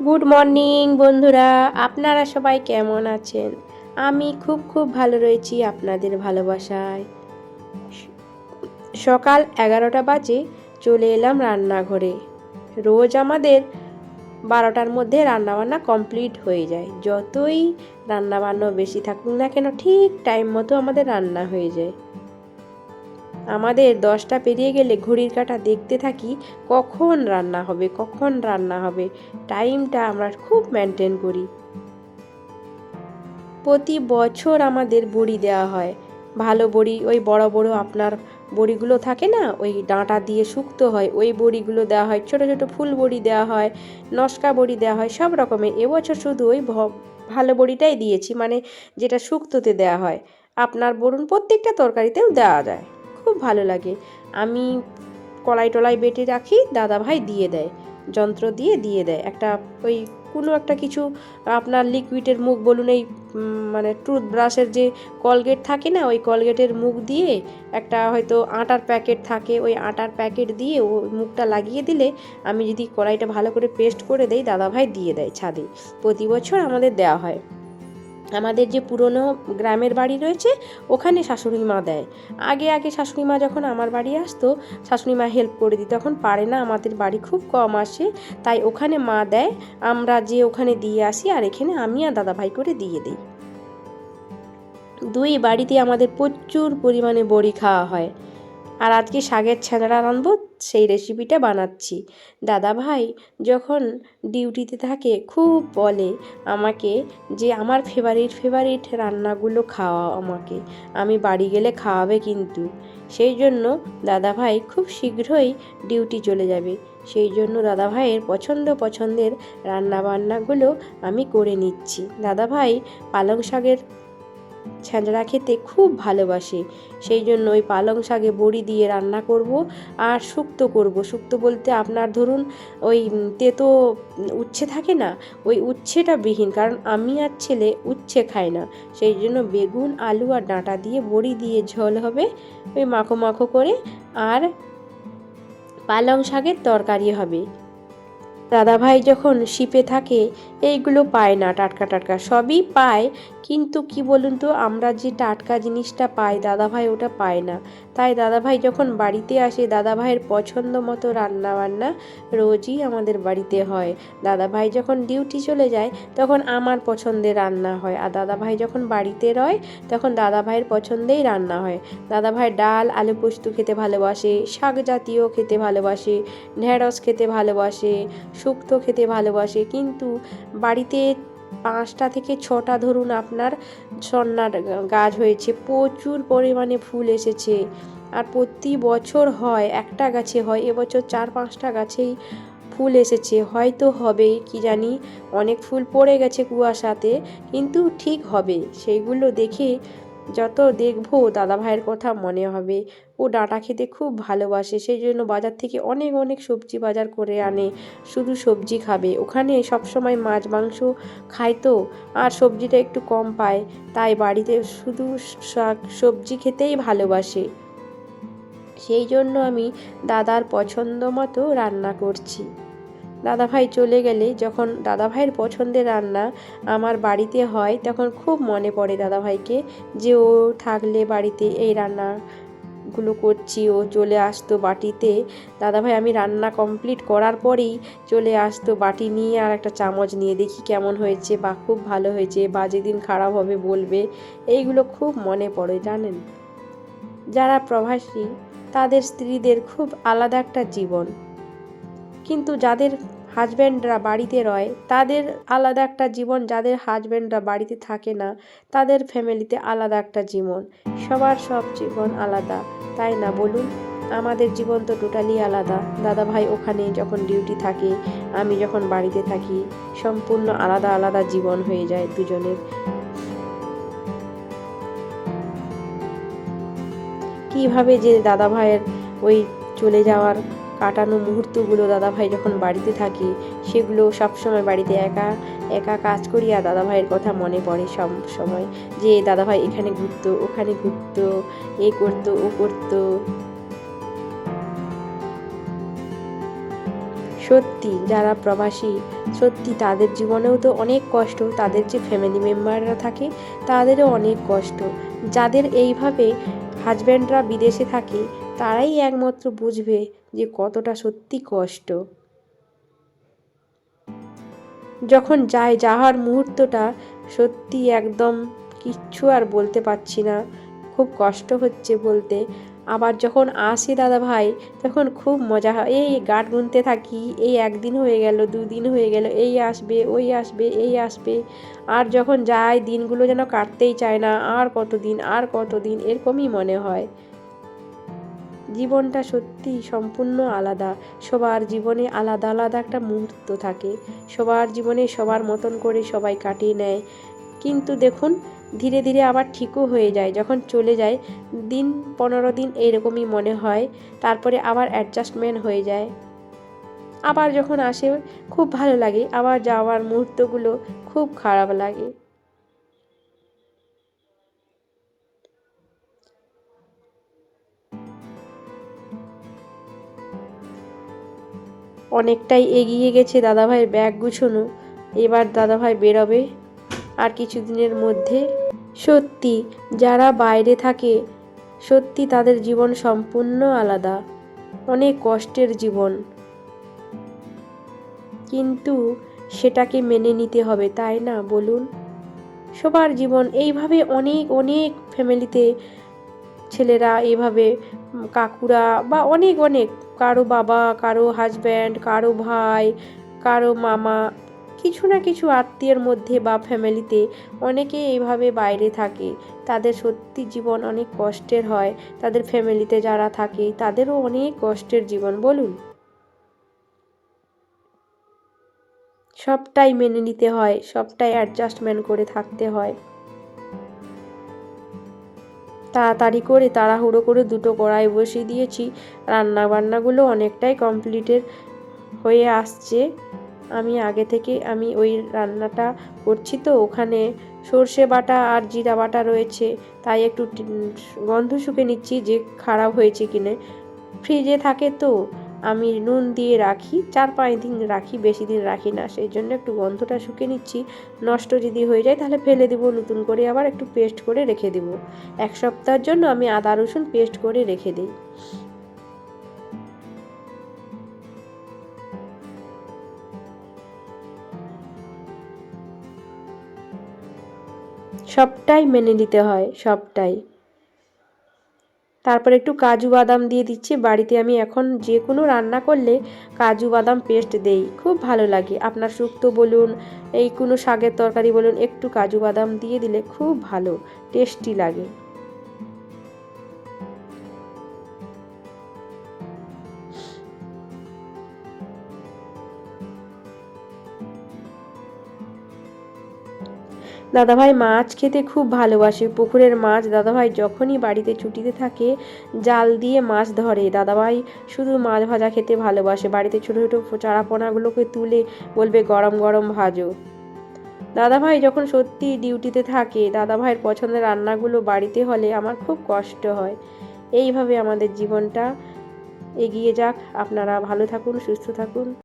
Good morning বন্ধুরা। আপনারা সবাই কেমন আছেন? আমি খুব খুব ভালো রয়েছি আপনাদের ভালোবাসায়। সকাল এগারোটা বাজে চলে এলাম রান্নাঘরে। রোজ আমাদের বারোটার মধ্যে রান্নাবান্না কমপ্লিট হয়ে যায়। যতই রান্নাবান্না বেশি থাকুক না কেন, ঠিক টাইম মতো আমাদের রান্না হয়ে যায়। আমাদের দশটা পেরিয়ে গেলে ঘড়ির কাঁটা দেখতে থাকি, কখন রান্না হবে, কখন রান্না হবে। টাইমটা আমরা খুব মেনটেন করি। প্রতি বছর আমাদের বড়ি দেওয়া হয়। ভালো বড়ি, ওই বড় বড় আপনার বড়িগুলো থাকে না, ওই ডাঁটা দিয়ে শুক্তো হয়, ওই বড়িগুলো দেওয়া হয়। ছোট ছোট ফুল বড়ি দেওয়া হয়, নস্কা বড়ি দেওয়া হয়, সব রকমের এবছর শুধু ওই ভালো বড়িটাই দিয়েছি মানে যেটা শুক্তোতে দেওয়া হয়। আপনার বলুন প্রত্যেকটা তরকারিতেও দেওয়া যায়। খুব ভালো লাগে। আমি কলাই টলাই বেটে রাখি দাদা ভাই দিয়ে দেয়, যন্ত্র দিয়ে দিয়ে দেয়। একটা ওই কোনো একটা কিছু, আপনার লিকুইডের মুখ বলুন, এই মানে টুথব্রাশের যে কলগেট থাকে না, ওই কলগেটের মুখ দিয়ে একটা হয়তো আটার প্যাকেট থাকে, ওই আটার প্যাকেট দিয়ে ও মুখটা লাগিয়ে দিলে আমি যদি কড়াইটা ভালো করে পেস্ট করে দেই, দাদাভাই দিয়ে দেয় ছাদে। প্রতি বছর আমাদের দেওয়া হয়। আমাদের যে পুরনো গ্রামের বাড়ি রয়েছে, ওখানে শাশুড়ি মা দেয়। আগে আগে শাশুড়ি মা যখন আমার বাড়ি আসতো, শাশুড়ি মা হেল্প করে দিত। তখন পারে না, আমাদের বাড়ি খুব কম আসে, তাই ওখানে মা দেয়। আমরা যে ওখানে দিয়ে আসি আর এখানে আমি আর দাদা ভাই করে দিয়ে দিই। দুই বাড়িতে আমাদের প্রচুর পরিমাণে বড়ি খাওয়া হয়। আর আজকে শাকের ছ্যাঁচড়া রাঁধবো সেই রেসিপিটা বানাচ্ছি। দাদা ভাই যখন ডিউটিতে থাকে, খুব বলে আমাকে যে, আমার ফেভারিট ফেভারিট রান্নাগুলো খাওয়াও আমাকে। আমি বাড়ি গেলে খাওয়াবে কিন্তু। সেই জন্য দাদাভাই খুব শীঘ্রই ডিউটি চলে যাবে। সেই জন্য দাদাভাইয়ের পছন্দ পছন্দের রান্নাবান্নাগুলো আমি করে নিচ্ছি। দাদাভাই পালং শাকের ছ্যাঁচড়া খেতে খুব ভালোবাসে। সেই জন্য ওই পালং শাকে বড়ি দিয়ে রান্না করব আর শুক্তো করব। শুক্তো বলতে আপনার ধরুন ওই তেতো উচ্ছে থাকে না, ওই উচ্ছেটা বিহীন। কারণ আমি আর ছেলে উচ্ছে খাই না। সেই জন্য বেগুন, আলু আর ডাঁটা দিয়ে বড়ি দিয়ে ঝোল হবে। ওই মাখো মাখো করে আর পালং শাকের তরকারি হবে। দাদাভাই যখন শিপে থাকে, এইগুলো পায় না টাটকা টাটকা। সবই পায় কিন্তু কি বলুন তো, আমরা যে টাটকা জিনিসটা পাই, দাদাভাই ওটা পায় না। তাই দাদাভাই যখন বাড়িতে আসে, দাদাভাইয়ের পছন্দ মতো রান্না বান্না রোজই আমাদের বাড়িতে হয়। দাদাভাই যখন ডিউটি চলে যায়, তখন আমার পছন্দের রান্না হয়। আর দাদাভাই যখন বাড়িতে রয়, তখন দাদাভাইয়ের পছন্দেই রান্না হয়। দাদাভাই ডাল, আলু পোস্ত খেতে ভালোবাসে, শাক জাতীয় খেতে ভালোবাসে, ঢেঁড়স খেতে ভালোবাসে, শুক্তো খেতে ভালোবাসে। কিন্তু বাড়িতে পাঁচটা থেকে ছটা ধরুন আপনার সন্ন্যার গাছ হয়েছে, প্রচুর পরিমাণে ফুল এসেছে। আর প্রতি বছর হয়, একটা গাছে হয়, এবছর চার পাঁচটা গাছেই ফুল এসেছে। হয়তো হবে, কি জানি, অনেক ফুল পড়ে গেছে কুয়াশাতে, কিন্তু ঠিক হবে। সেইগুলো দেখে যত দেখব দাদা ভাইয়ের কথা মনে হবে। ও ডাঁটা খেতে খুব ভালোবাসে সেই জন্য বাজার থেকে অনেক অনেক সবজি বাজার করে আনে। শুধু সবজি খাবে। ওখানে সবসময় মাছ, মাংস খায় তো, আর সবজিটা একটু কম পায়। তাই বাড়িতে শুধু শাক সবজি খেতেই ভালোবাসে। সেই জন্য আমি দাদার পছন্দ মতো রান্না করছি। দাদাভাই চলে গেলে যখন দাদাভাইয়ের পছন্দের রান্না আমার বাড়িতে হয়, তখন খুব মনে পড়ে দাদাভাইকে যে ও থাকলে বাড়িতে এই রান্নাগুলো করছি, ও চলে আসতো বাটিতে। দাদাভাই, আমি রান্না কমপ্লিট করার পরেই চলে আসতো বাটি নিয়ে আর একটা চামচ নিয়ে, দেখি কেমন হয়েছে, বা খুব ভালো হয়েছে, বা যেদিন খারাপ হবে বলবে। এইগুলো খুব মনে পড়ে, জানেন? যারা প্রবাসী, তাদের স্ত্রীদের খুব আলাদা একটা জীবন। কিন্তু যাদের হাজব্যান্ডরা বাড়িতে রয়, তাদের আলাদা একটা জীবন, যাদের হাজব্যান্ডরা বাড়িতে থাকে না, তাদের ফ্যামিলিতে আলাদা একটা জীবন। সবার সব জীবন আলাদা, তাই না বলুন? আমাদের জীবন তো টোটালি আলাদা। দাদা ভাই ওখানে যখন ডিউটি থাকে, আমি যখন বাড়িতে থাকি, সম্পূর্ণ আলাদা আলাদা জীবন হয়ে যায় দুজনের। কীভাবে যে দাদা ভাইয়ের ওই চলে যাওয়ার কাটানো মুহূর্তগুলো দাদাভাই যখন বাড়িতে থাকি, সেগুলো সবসময় বাড়িতে একা একা কাজ করি আর দাদাভাইয়ের কথা মনে পড়ে সব সময় যে দাদাভাই এখানে ঘুরতো, ওখানে ঘুরতো, এ করতো, ও করতো। সত্যি যারা প্রবাসী, সত্যি তাদের জীবনেও তো অনেক কষ্ট, তাদের যে ফ্যামিলি মেম্বাররা থাকে, তাদেরও অনেক কষ্ট। যাদের এইভাবে হাজব্যান্ডরা বিদেশে থাকে তারাই একমাত্র বুঝবে যে কতটা সত্যি কষ্ট। যখন যায় যাওয়ার মুহূর্তটা, সত্যি একদম কিচ্ছু আর বলতে পারছি না। খুব কষ্ট হচ্ছে বলতে। আবার যখন আসে দাদা ভাই, তখন খুব মজা হয়। এই গাট গুনতে থাকি, এই একদিন হয়ে গেল, দুদিন হয়ে গেল, এই আসবে, ওই আসবে, এই আসবে। আর যখন যায়, দিনগুলো যেন কাটতেই চায় না, আর কতদিন আর কতদিন? এরকমই মনে হয়। জীবনটা সত্যি সম্পূর্ণ আলাদা। সবার জীবনে আলাদা আলাদা একটা মুহূর্ত থাকে। সবার জীবনে সবার মতন করে সবাই কাটিয়ে নেয়। কিন্তু দেখুন, ধীরে ধীরে আবার ঠিকও হয়ে যায়। যখন চলে যায়, দিন পনেরো দিন এইরকমই মনে হয়। তারপরে আবার অ্যাডজাস্টমেন্ট হয়ে যায়। আবার যখন আসে, খুব ভালো লাগে। আবার যাওয়ার মুহূর্তগুলো খুব খারাপ লাগে। অনেকটাই এগিয়ে গেছে দাদাভাইয়ের ব্যাগ গুছোনো। এবার দাদাভাই বেরোবে আর কিছুদিনের মধ্যে। সত্যি, যারা বাইরে থাকে, সত্যি তাদের জীবন সম্পূর্ণ আলাদা। অনেক কষ্টের জীবন। কিন্তু সেটাকে মেনে নিতে হবে, তাই না? বলুন। সবার জীবন, এইভাবে অনেক অনেক ফ্যামিলিতে ছেলেরা এইভাবে কাকুরা বা অনেক অনেক। কারও বাবা, কারও হাজব্যান্ড কারও ভাই, কারও মামা, কিছু না কিছু আত্মীয়ের মধ্যে বা ফ্যামিলিতে অনেকে এইভাবে বাইরে থাকে। তাদের সত্যি জীবন অনেক কষ্টের হয়। তাদের ফ্যামিলিতে যারা থাকে, তাদেরও অনেক কষ্টের জীবন, বলুন? সবটাই মেনে নিতে হয়, সবটাই অ্যাডজাস্টমেন্ট করে থাকতে হয়। তাড়াতাড়ি করে তাড়াহুড়ো করে দুটো কড়াই বসিয়ে দিয়েছি। রান্না বান্নাগুলো অনেকটাই কমপ্লিটের হয়ে আসছে। আমি আগে থেকে, আমি ওই রান্নাটা করছি তো, ওখানে সর্ষে বাটা আর জিরা বাটা রয়েছে। তাই একটু গন্ধ শুকে নিচ্ছি যে খারাপ হয়েছে কিনে। ফ্রিজে থাকে তো। আমি নুন দিয়ে রাখি, চার পাঁচ দিন রাখি, বেশি দিন রাখি না, সেই জন্য একটু গন্ধটা শুকে নিচ্ছি। নষ্ট যদি হয়ে যায় তাহলে ফেলে দেবো, নতুন করে আবার একটু পেস্ট করে রেখে দেবো। এক সপ্তাহের জন্য আমি আদা, রসুন পেস্ট করে রেখে দিই। সবটাই মেনে নিতে হয়, সবটাই। তারপর একটু কাজু বাদাম দিয়ে দিচ্ছি। বাড়িতে আমি এখন যে কোনো রান্না করলে কাজু বাদাম পেস্ট দেই। খুব ভালো লাগে। আপনার শুক্তো বলুন, এই কোনো শাকের তরকারি বলুন, একটু কাজু বাদাম দিয়ে দিলে খুব ভালো টেস্টি লাগে। দাদাভাই মাছ খেতে খুব ভালোবাসে। পুকুরের মাছ দাদাভাই যখনই বাড়িতে ছুটিতে থাকে, জাল দিয়ে মাছ ধরে। দাদাভাই শুধু মাছ ভাজা খেতে ভালোবাসে। বাড়িতে ছোটো ছোটো চারাপোনাগুলোকে তুলে বলবে, গরম গরম ভাজো। দাদাভাই যখন সত্যি ডিউটিতে থাকে, দাদাভাইয়ের পছন্দের রান্নাগুলো বাড়িতে হলে আমার খুব কষ্ট হয়। এইভাবে আমাদের জীবনটা এগিয়ে যাক। আপনারা ভালো থাকুন, সুস্থ থাকুন।